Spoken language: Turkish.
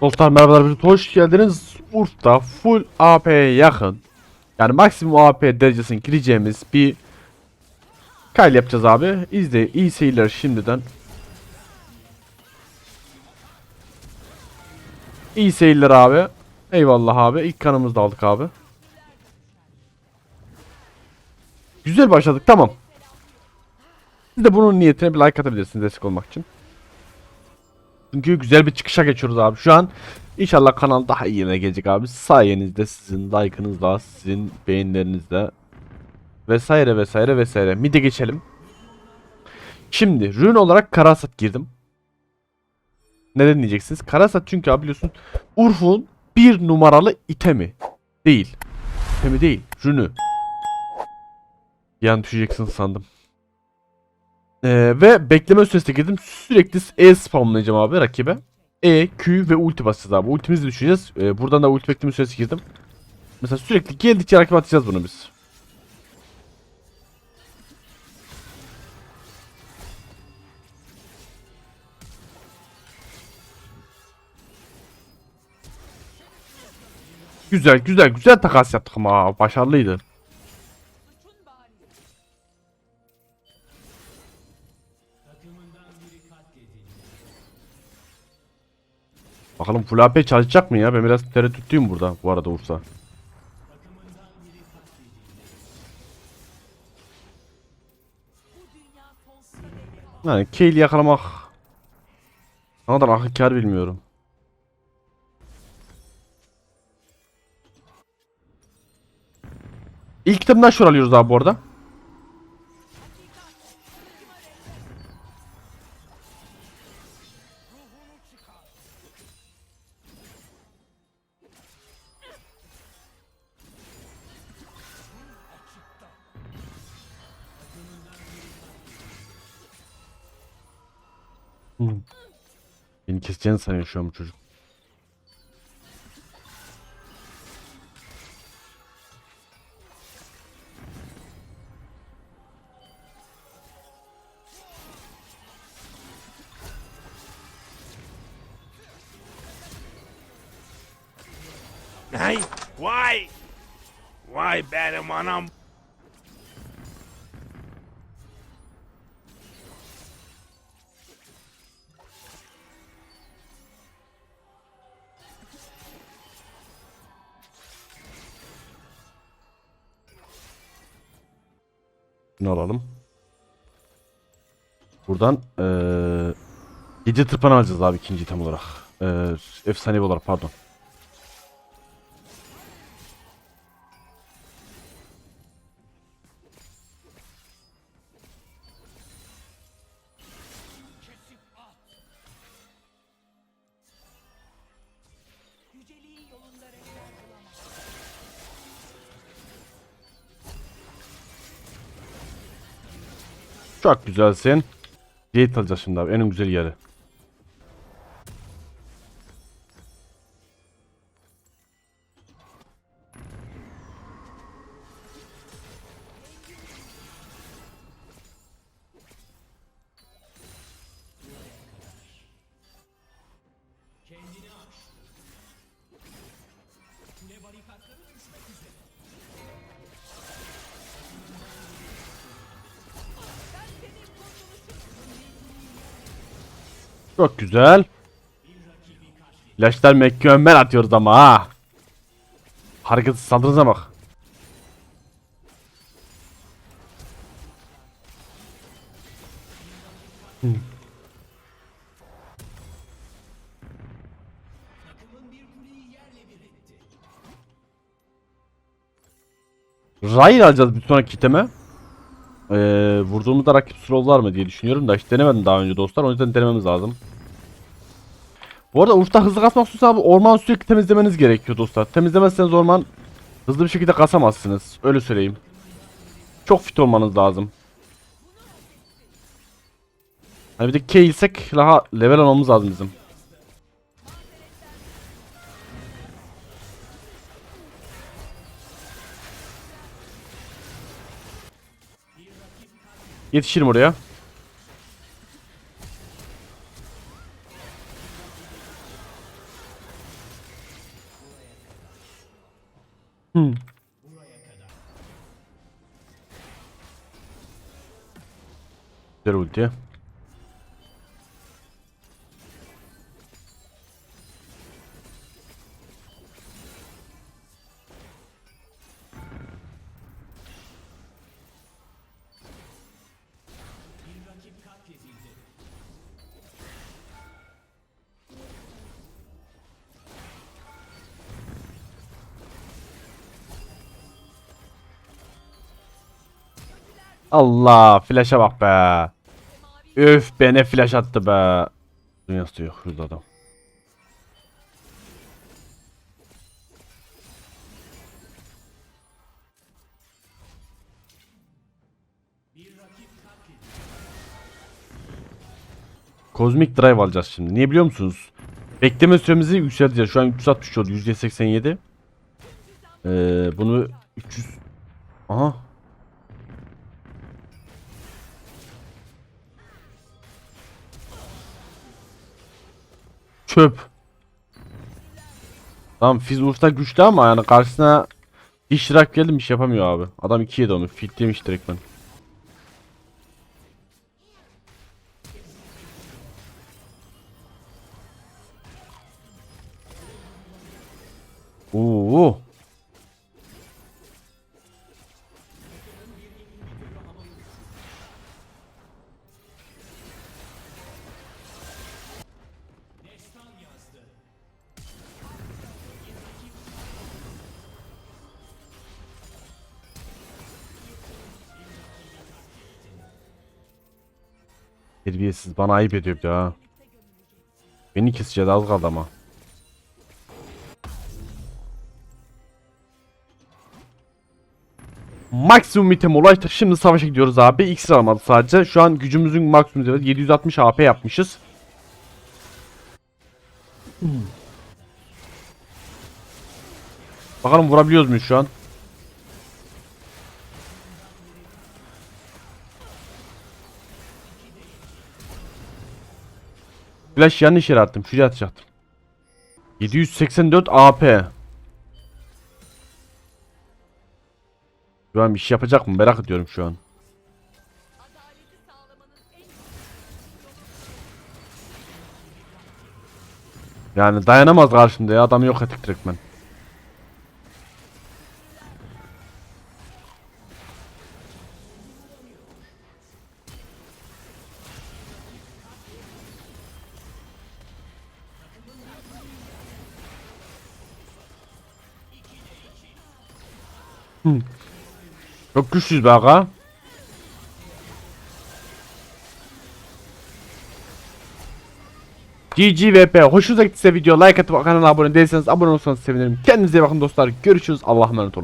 Dostlar merhabalar birlikte hoş geldiniz. Urf'ta full AP'ye yakın. Yani maksimum AP derecesine gireceğimiz bir kayl yapacağız abi. İzle iyi seyirler şimdiden. İyi seyirler abi. Eyvallah abi. İlk kanımızı da aldık abi. Güzel başladık tamam. Siz de bunun niyetine bir like atabilirsiniz destek olmak için. Çünkü güzel bir çıkışa geçiyoruz abi. Şu an inşallah kanal daha iyi yerine gelecek abi. Sayenizde sizin like'ınızla, sizin beğenilerinizle vesaire vesaire vesaire. Mid'e geçelim. Şimdi rune olarak Karasat girdim. Neden diyeceksiniz? Karasat çünkü abi biliyorsun Urf'un bir numaralı itemi. Değil. İtemi değil. Rünü. Yan düşeceksin sandım. Ee, ve bekleme süresine girdim. Sürekli E spamlayacağım abi rakibe. E, Q ve ulti basacağız abi. Ultimizi düşeceğiz. Ee, buradan da ulti bekleme süresi girdim. Mesela sürekli geldikçe rakibe atacağız bunu biz. Güzel güzel güzel takas yaptık ama başarılıydı. Bakalım full AP çalışacak mı ya? Ben biraz tereddütlüyüm burada bu arada Ursa. Yani Kayle yakalamak ne kadar akıl kâr bilmiyorum. İlk kitabından şur alıyoruz abi bu arada. Hmm. Beni keseceğini sanıyor şu an bu çocuk. Hey, why? Why benim anam? Bunu alalım. Buradan eee gece tırpanı alacağız abi ikinci item olarak. Eee efsanevi olarak pardon. Çok güzelsin. Gate alacağız şimdi abi. En güzel yeri. Çok güzel. İlaçlar mükemmel atıyoruz ama ha. Hareketsiz saldırınıza bak. Hmm. Alacağız bir sonraki kiteme. Ee, vurduğumuzda rakip slowlar mı diye düşünüyorum da hiç denemedim daha önce dostlar. O yüzden denememiz lazım. Bu arada Urf'ta hızlı kasmak istiyorsanız abi orman sürekli temizlemeniz gerekiyor dostlar. Temizlemezseniz orman hızlı bir şekilde kasamazsınız. Öyle söyleyeyim. Çok fit olmanız lazım. Hani bir de keylsek daha level almamız lazım bizim. Yetişirim oraya. Hmm. Güzel ulti. Allah flash'a bak be. Öf be ne flash attı be. Dünyası yok şurada adam. Kozmik Drive alacağız şimdi. Niye biliyor musunuz? Bekleme süremizi yükselteceğiz. Şu an 360 oldu. %87. Ee, bunu 300... Aha. Çöp. Tamam Fizz Urf'ta güçlü ama yani karşısına iştirak geldim iş yapamıyor abi. Adam 2 yedi onu. Fitlemiş direkt ben. Oo. Terbiyesiz bana ayıp ediyor bir de ha. Beni keseceğiz az kaldı ama. Maksimum item ulaştık. Şimdi savaşa gidiyoruz abi. X almadı sadece. Şu an gücümüzün maksimum üzeri 760 AP yapmışız. Bakalım vurabiliyoruz muyuz şu an? Flash yanlış yere attım. Şuraya atacaktım. 784 AP. Şu an bir şey yapacak mı? Merak ediyorum şu an. Yani dayanamaz karşımda ya. Adamı yok ettik direkt ben. Hı. Çok güçlüyüz be aga. GGVP hoşunuza gittiyse video like atıp kanala abone değilseniz abone olursanız sevinirim. Kendinize iyi bakın dostlar. Görüşürüz. Allah'a emanet olun.